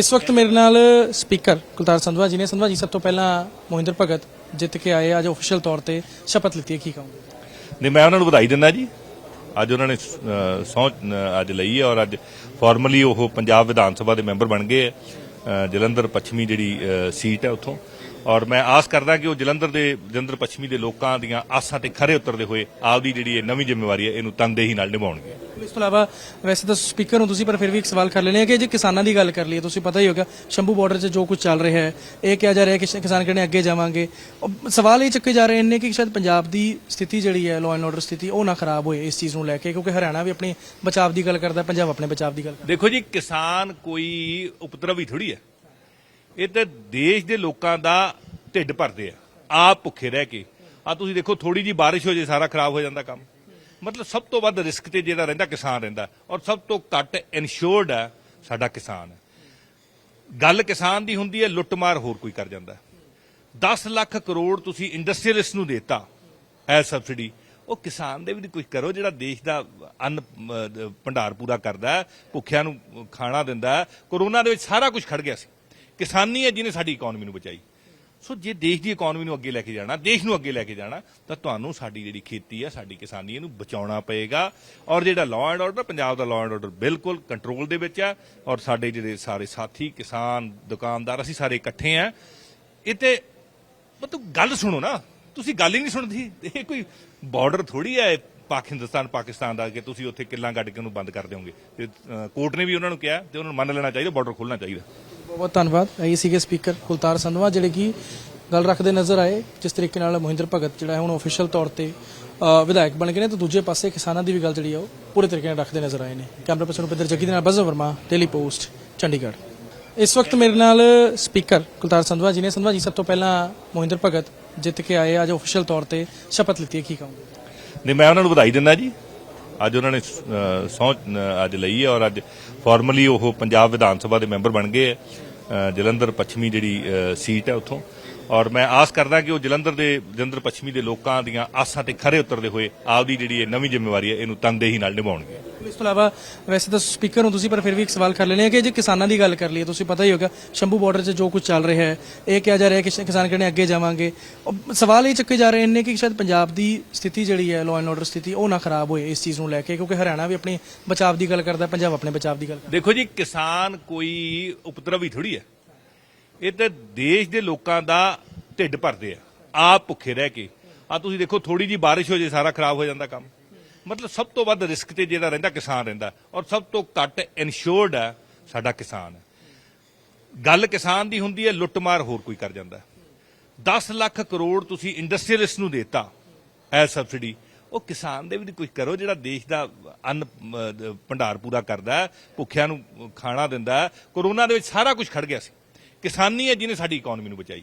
ਇਸ ਵਕਤ ਮੇਰੇ ਨਾਲ ਸਪੀਕਰ ਕੁਲਤਾਰ ਸੰਧਵਾ ਜੀ ਨੇ ਸੰਧਵਾ ਜੀ ਸਭ ਤੋਂ ਪਹਿਲਾਂ ਮੋਹਿੰਦਰ ਭਗਤ ਜਿੱਤ ਕੇ ਆਏ ਅੱਜ ਅਫੀਸ਼ੀਅਲ ਤੌਰ ਤੇ ਸ਼ਪਥ ਲਿੱਤੀ ਹੈ, ਕੀ ਕਹੋਗੇ? ਨਹੀਂ, ਮੈਂ ਉਹਨਾਂ ਨੂੰ ਵਧਾਈ ਦਿੰਦਾ ਜੀ। ਅੱਜ ਉਹਨਾਂ ਨੇ ਸੌ ਅੱਜ ਲਈ ਹੈ ਔਰ ਅੱਜ ਫਾਰਮਲੀ ਉਹ ਪੰਜਾਬ ਵਿਧਾਨ ਸਭਾ ਦੇ ਮੈਂਬਰ ਬਣ ਗਏ ਹੈ। ਜਲੰਧਰ ਪੱਛਮੀ ਜਿਹੜੀ ਸੀਟ ਹੈ ਉੱਥੋਂ। ਔਰ ਮੈਂ ਆਸ ਕਰਦਾ ਕਿ ਉਹ ਜਲੰਧਰ ਦੇ, ਜਲੰਧਰ ਪੱਛਮੀ ਦੇ ਲੋਕਾਂ ਦੀਆਂ ਆਸਾਂ ਤੇ ਖਰੇ ਉਤਰਦੇ ਹੋਏ ਆਪਦੀ ਜਿਹੜੀ ਇਹ ਨਵੀਂ ਜ਼ਿੰਮੇਵਾਰੀ ਹੈ, ਇਹਨੂੰ ਤਨਦੇਹੀ ਨਾਲ ਨਿਭਾਉਣਗੇ। ਇਸ ਤੋਂ ਇਲਾਵਾ ਵੈਸੇ ਤਾਂ ਸਪੀਕਰ ਹੋ ਤੁਸੀਂ ਪਰ ਫਿਰ ਵੀ ਇੱਕ ਸਵਾਲ ਕਰ ਲੈਣੇ ਆ ਕਿ ਜੇ ਕਿਸਾਨਾਂ ਦੀ ਗੱਲ ਕਰ ਲਈਏ, ਤੁਸੀਂ ਪਤਾ ਹੀ ਹੋਗਾ ਸ਼ੰਭੂ ਬਾਰਡਰ 'ਚ ਜੋ ਕੁਝ ਚੱਲ ਰਿਹਾ ਹੈ, ਇਹ ਕਿਹਾ ਜਾ ਰਿਹਾ ਕਿ ਕਿਸਾਨ ਕਹਿੰਦੇ ਅੱਗੇ ਜਾਵਾਂਗੇ? ਸਵਾਲ ਇਹ ਚੱਕੇ ਜਾ ਰਹੇ ਨੇ ਕਿ ਸ਼ਾਇਦ ਪੰਜਾਬ ਦੀ ਸਥਿਤੀ ਜਿਹੜੀ ਹੈ ਲਾਅ ਐਂਡ ਆਰਡਰ ਸਥਿਤੀ, ਉਹ ਨਾ ਖਰਾਬ ਹੋਏ ਇਸ ਚੀਜ਼ ਨੂੰ ਲੈ ਕੇ, ਕਿਉਂਕਿ ਹਰਿਆਣਾ ਵੀ ਆਪਣੀ ਬਚਾਵ ਦੀ ਗੱਲ ਕਰਦਾ, ਪੰਜਾਬ ਆਪਣੇ ਬਚਾਵ ਦੀ ਗੱਲ ਕਰਦਾ। ਦੇਖੋ ਜੀ, ਕਿਸਾਨ ਕੋਈ ਉਪਦਰਵੀ ਥੋੜੀ ਹੈ। ਇਹ ਤਾਂ ਦੇਸ਼ ਦੇ ਲੋਕਾਂ ਦਾ ਢਿੱਡ ਭਰਦੇ ਆ। ਆਪ ਭੁੱਖੇ ਰਹਿ ਕੇ। ਆ ਤੁਸੀਂ ਦੇਖੋ ਥੋੜੀ ਜੀ ਬਾਰਿਸ਼ ਹੋ ਜੇ, ਸਾਰਾ ਖਰਾਬ ਹੋ ਜਾਂਦਾ ਕੰਮ। ਮਤਲਬ ਸਭ ਤੋਂ ਵੱਧ ਰਿਸਕ ਤੇ ਜਿਹੜਾ ਰਹਿੰਦਾ ਕਿਸਾਨ ਰਹਿੰਦਾ ਔਰ ਸਭ ਤੋਂ ਘੱਟ ਇਨਸ਼ੋਰਡ ਹੈ ਸਾਡਾ ਕਿਸਾਨ ਗੱਲ ਕਿਸਾਨ ਦੀ ਹੁੰਦੀ ਹੈ, ਲੁੱਟਮਾਰ ਹੋਰ ਕੋਈ ਕਰ ਜਾਂਦਾ 10 ਲੱਖ ਕਰੋੜ ਤੁਸੀਂ ਇੰਡਸਟਰੀਅਲਿਸਟ ਨੂੰ ਦੇਤਾ ਐ ਸਬਸਿਡੀ ਉਹ ਕਿਸਾਨ ਦੇ ਵੀ ਨਹੀਂ ਕੁਝ ਕਰੋ, ਜਿਹੜਾ ਦੇਸ਼ ਦਾ ਅੰਨ ਭੰਡਾਰ ਪੂਰਾ ਕਰਦਾ ਭੁੱਖਿਆਂ ਨੂੰ ਖਾਣਾ ਦਿੰਦਾ ਹੈ। ਕੋਰੋਨਾ ਦੇ ਵਿੱਚ ਸਾਰਾ ਕੁਝ ਖੜ ਗਿਆ ਸੀ। ਕਿਸਾਨੀ ਹੈ ਜਿਹਨੇ ਸਾਡੀ ਇਕਨੋਮੀ ਨੂੰ ਬਚਾਈ। ਸੋ ਜੇ ਦੇਸ਼ ਦੀ ਇਕਨੋਮੀ ਨੂੰ ਅੱਗੇ ਲੈ ਕੇ ਜਾਣਾ, ਦੇਸ਼ ਨੂੰ ਅੱਗੇ ਲੈ ਕੇ ਜਾਣਾ, ਤਾਂ ਤੁਹਾਨੂੰ ਸਾਡੀ ਜਿਹੜੀ ਖੇਤੀ ਹੈ ਸਾਡੀ ਕਿਸਾਨੀ ਇਹਨੂੰ ਬਚਾਉਣਾ ਪਏਗਾ। ਔਰ ਜਿਹੜਾ ਲਾਅ ਐਂਡ ਆਰਡਰ ਪੰਜਾਬ ਦਾ ਲਾਅ ਐਂਡ ਆਰਡਰ ਬਿਲਕੁਲ ਕੰਟਰੋਲ ਦੇ ਵਿੱਚ ਆ। ਔਰ ਸਾਡੇ ਜਿਹੜੇ ਸਾਰੇ ਸਾਥੀ, ਕਿਸਾਨ, ਦੁਕਾਨਦਾਰ, ਅਸੀਂ ਸਾਰੇ ਇਕੱਠੇ ਆ। ਇਹ ਤੇ ਮਤਲਬ ਗੱਲ ਸੁਣੋ ਨਾ। ਤੁਸੀਂ ਗੱਲ ਹੀ ਨਹੀਂ ਸੁਣਦੀ। ਇਹ ਕੋਈ ਬਾਰਡਰ ਥੋੜੀ ਹੈ ਪਾਕਿਸਤਾਨ ਪਾਕਿਸਤਾਨ ਦਾ ਕਿ ਤੁਸੀਂ ਉੱਥੇ ਕਿੱਲਾਂ ਕੱਢ ਕੇ ਉਹਨੂੰ ਬੰਦ ਕਰ ਦਿਓਗੇ। ਤੇ ਕੋਰਟ ਨੇ ਵੀ ਉਹਨਾਂ ਨੂੰ ਕਿਹਾ ਤੇ ਉਹਨਾਂ ਨੂੰ ਮੰਨ ਲੈਣਾ ਚਾਹੀਦਾ ਬਾਰਡਰ ਖੋਲਣਾ ਚਾਹੀਦਾ। ਬਹੁਤ ਧੰਨਵਾਦ। ਇਹ ਸੀਗੇ ਸਪੀਕਰ ਕੁਲਤਾਰ ਸੰਧਵਾ, ਜਿਹੜੇ ਕਿ ਗੱਲ ਰੱਖਦੇ ਨਜ਼ਰ ਆਏ, ਜਿਸ ਤਰੀਕੇ ਨਾਲ ਮੋਹਿੰਦਰ ਭਗਤ, ਜਿਹੜਾ ਹੈ ਹੁਣ ਅਫੀਸ਼ੀਅਲ ਤੌਰ ਤੇ ਵਿਧਾਇਕ ਬਣ ਗਏ ਨੇ, ਤੇ ਦੂਜੇ ਪਾਸੇ ਕਿਸਾਨਾਂ ਦੀ ਵੀ ਗੱਲ ਜਿਹੜੀ ਆ, ਉਹ ਪੂਰੇ ਤਰੀਕੇ ਨਾਲ ਰੱਖਦੇ ਨਜ਼ਰ ਆਏ ਨੇ। ਕੈਮਰਾ ਪਰਸਨ ਉਪਿੰਦਰ ਜੱਗੀ ਦੇ ਨਾਲ ਬਜ਼ਰ ਵਰਮਾ ਡੇਲੀ ਪੋਸਟ ਚੰਡੀਗੜ੍ਹ। ਇਸ ਵਕਤ ਮੇਰੇ ਨਾਲ ਸਪੀਕਰ ਕੁਲਤਾਰ ਸੰਧਵਾ ਜੀ ਨੇ। ਸੰਧਵਾ ਜੀ, ਸਭ ਤੋਂ ਪਹਿਲਾਂ ਮੋਹਿੰਦਰ ਭਗਤ ਜਿੱਤ ਕੇ ਆਏ, ਅੱਜ ਅਫੀਸ਼ੀਅਲ ਤੌਰ ਤੇ ਸ਼ਪਥ ਲਿੱਤੀ ਹੈ, ਕੀ ਕਹੋਗੇ? ਨਹੀਂ, ਮੈਂ ਉਹਨਾਂ ਨੂੰ ਵਧਾਈ ਦਿੰਦਾ ਜੀ। ਅੱਜ ਉਹਨਾਂ ਨੇ ਸੌ ਅੱਜ ਲਈ ਹੈ ਔਰ ਅੱਜ ਫਾਰਮਲੀ ਉਹ ਪੰਜਾਬ ਵਿਧਾਨ ਸਭਾ ਦੇ ਮੈਂਬਰ ਬਣ ਗਏ ਹੈ। ਜਲੰਧਰ ਪੱਛਮੀ ਜਿਹੜੀ ਸੀਟ ਹੈ ਉੱਥੋਂ। ਔਰ ਮੈਂ ਆਸ ਕਰਦਾ ਕਿ ਉਹ ਜਲੰਧਰ ਦੇ, ਜਲੰਧਰ ਪੱਛਮੀ ਦੇ ਲੋਕਾਂ ਦੀਆਂ ਆਸਾਂ ਤੇ ਖਰੇ ਉਤਰਦੇ ਹੋਏ ਆਪਦੀ ਜਿਹੜੀ ਇਹ ਨਵੀਂ ਜ਼ਿੰਮੇਵਾਰੀ ਹੈ, ਇਹਨੂੰ ਤਨਦੇਹੀ ਨਾਲ ਨਿਭਾਉਣਗੇ। ਇਸ ਤੋਂ ਇਲਾਵਾ ਵੈਸੇ ਤਾਂ ਸਪੀਕਰ ਹੋ ਤੁਸੀਂ ਪਰ ਫਿਰ ਵੀ ਇੱਕ ਸਵਾਲ ਕਰ ਲੈਣੇ ਆ ਕਿ ਜੇ ਕਿਸਾਨਾਂ ਦੀ ਗੱਲ ਕਰ ਲਈਏ, ਤੁਸੀਂ ਪਤਾ ਹੀ ਹੋਗਾ ਸ਼ੰਭੂ ਬਾਰਡਰ 'ਚ ਜੋ ਕੁਝ ਚੱਲ ਰਿਹਾ ਹੈ, ਇਹ ਕਿਹਾ ਜਾ ਰਿਹਾ ਕਿ ਕਿਸਾਨ ਕਹਿੰਦੇ ਅੱਗੇ ਜਾਵਾਂਗੇ। ਉਹ ਸਵਾਲ ਇਹ ਚੱਕੇ ਜਾ ਰਹੇ ਨੇ ਕਿ ਸ਼ਾਇਦ ਪੰਜਾਬ ਦੀ ਸਥਿਤੀ ਜਿਹੜੀ ਹੈ ਲਾਅ ਐਂਡ ਆਰਡਰ ਸਥਿਤੀ, ਉਹ ਨਾ ਖਰਾਬ ਹੋਏ ਇਸ ਚੀਜ਼ ਨੂੰ ਲੈ ਕੇ, ਕਿਉਂਕਿ ਹਰਿਆਣਾ ਵੀ ਆਪਣੀ ਬਚਾਵ ਦੀ ਗੱਲ ਕਰਦਾ, ਪੰਜਾਬ ਆਪਣੇ ਬਚਾਵ ਦੀ ਗੱਲ ਕਰਦਾ। ਦੇਖੋ ਜੀ, ਕਿਸਾਨ ਕੋਈ ਉਪਦਰਵੀ ਥੋੜੀ ਹੈ। ਇਹ ਤਾਂ ਦੇਸ਼ ਦੇ ਲੋਕਾਂ ਦਾ ਢਿੱਡ ਭਰਦੇ ਆ। ਆਪ ਭੁੱਖੇ ਰਹਿ ਕੇ। ਆ ਤੁਸੀਂ ਦੇਖੋ ਥੋੜੀ ਜੀ ਬਾਰਿਸ਼ ਹੋ ਜੇ, ਸਾਰਾ ਖਰਾਬ ਹੋ ਜਾਂਦਾ ਕੰਮ। ਮਤਲਬ ਸਭ ਤੋਂ ਵੱਧ ਰਿਸਕ ਤੇ ਜਿਹੜਾ ਰਹਿੰਦਾ ਕਿਸਾਨ ਰਹਿੰਦਾ। ਔਰ ਸਭ ਤੋਂ ਘੱਟ ਇਨਸ਼ੋਰਡ ਹੈ ਸਾਡਾ ਕਿਸਾਨ। ਗੱਲ ਕਿਸਾਨ ਦੀ ਹੁੰਦੀ ਹੈ, ਲੁੱਟਮਾਰ ਹੋਰ ਕੋਈ ਕਰ ਜਾਂਦਾ। 10 ਲੱਖ ਕਰੋੜ ਤੁਸੀਂ ਇੰਡਸਟਰੀਅਲਿਸਟ ਨੂੰ ਦੇਤਾ ਐ ਸਬਸਿਡੀ। ਉਹ ਕਿਸਾਨ ਦੇ ਵੀ ਨਹੀਂ ਕੁਝ ਕਰੋ, ਜਿਹੜਾ ਦੇਸ਼ ਦਾ ਅੰਨ ਭੰਡਾਰ ਪੂਰਾ ਕਰਦਾ ਭੁੱਖਿਆਂ ਨੂੰ ਖਾਣਾ ਦਿੰਦਾ ਹੈ। ਕੋਰੋਨਾ ਦੇ ਵਿੱਚ ਸਾਰਾ ਕੁਝ ਖੜ ਗਿਆ ਸੀ। ਕਿਸਾਨੀ ਹੈ ਜਿਹਨੇ ਸਾਡੀ ਇਕਨੋਮੀ ਨੂੰ ਬਚਾਈ।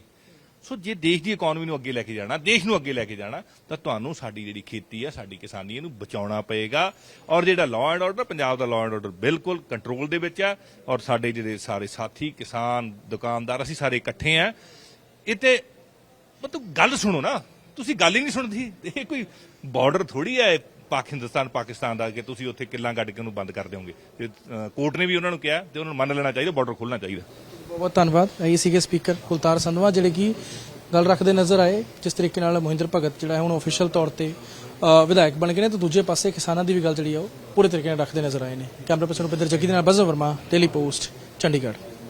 ਸੋ ਜੇ ਦੇਸ਼ ਦੀ ਇਕਨੋਮੀ ਨੂੰ ਅੱਗੇ ਲੈ ਕੇ ਜਾਣਾ, ਦੇਸ਼ ਨੂੰ ਅੱਗੇ ਲੈ ਕੇ ਜਾਣਾ, ਤਾਂ ਤੁਹਾਨੂੰ ਸਾਡੀ ਜਿਹੜੀ ਖੇਤੀ ਆ, ਸਾਡੀ ਕਿਸਾਨੀ ਇਹਨੂੰ ਬਚਾਉਣਾ ਪਏਗਾ। ਔਰ ਜਿਹੜਾ ਲਾਅ ਐਂਡ ਆਰਡਰ ਪੰਜਾਬ ਦਾ ਲਾਅ ਐਂਡ ਆਰਡਰ ਬਿਲਕੁਲ ਕੰਟਰੋਲ ਦੇ ਵਿੱਚ ਆ। ਔਰ ਸਾਡੇ ਜਿਹੜੇ ਸਾਰੇ ਸਾਥੀ, ਕਿਸਾਨ, ਦੁਕਾਨਦਾਰ, ਅਸੀਂ ਸਾਰੇ ਇਕੱਠੇ ਆ। ਇਹ ਤੇ ਮਤਲਬ ਗੱਲ ਸੁਣੋ ਨਾ। ਤੁਸੀਂ ਗੱਲ ਹੀ ਨਹੀਂ ਸੁਣਦੀ। ਇਹ ਕੋਈ ਬਾਰਡਰ ਥੋੜੀ ਹੈ ਪਾਕਿਸਤਾਨ ਪਾਕਿਸਤਾਨ ਦਾ, ਕਿ ਤੁਸੀਂ ਉੱਥੇ ਕਿੱਲਾਂ ਕੱਢ ਕੇ ਉਹਨੂੰ ਬੰਦ ਕਰ ਦਿਓਗੇ। ਤੇ ਕੋਰਟ ਨੇ ਵੀ ਉਹਨਾਂ ਨੂੰ ਕਿਹਾ ਤੇ ਉਹਨਾਂ ਨੂੰ ਮੰਨ ਲੈਣਾ ਚਾਹੀਦਾ ਬਾਰਡਰ ਖੋਲਣਾ ਚਾਹੀਦਾ। ਬਹੁਤ ਬਹੁਤ ਧੰਨਵਾਦ। ਇਹ ਸੀਗੇ ਸਪੀਕਰ ਕੁਲਤਾਰ ਸੰਧਵਾ, ਜਿਹੜੇ ਕਿ ਗੱਲ ਰੱਖਦੇ ਨਜ਼ਰ ਆਏ, ਜਿਸ ਤਰੀਕੇ ਨਾਲ ਮਹਿੰਦਰ ਭਗਤ ਜਿਹੜਾ ਹੈ ਹੁਣ ਅਫੀਸ਼ੀਅਲ ਤੌਰ ਤੇ ਵਿਧਾਇਕ ਬਣ ਗਏ ਨੇ, ਤੇ ਦੂਜੇ ਪਾਸੇ ਕਿਸਾਨਾਂ ਦੀ ਵੀ ਗੱਲ ਜਿਹੜੀ ਆ, ਉਹ ਪੂਰੇ ਤਰੀਕੇ ਨਾਲ ਰੱਖਦੇ ਨਜ਼ਰ ਆਏ ਨੇ। ਕੈਮਰਾ ਪਰਸਨ ਰੁਪਿੰਦਰ ਜੱਗੀ ਦੇ ਨਾਲ ਬਜ਼ਰ ਵਰਮਾ ਡੇਲੀ ਪੋਸਟ ਚੰਡੀਗੜ੍ਹ।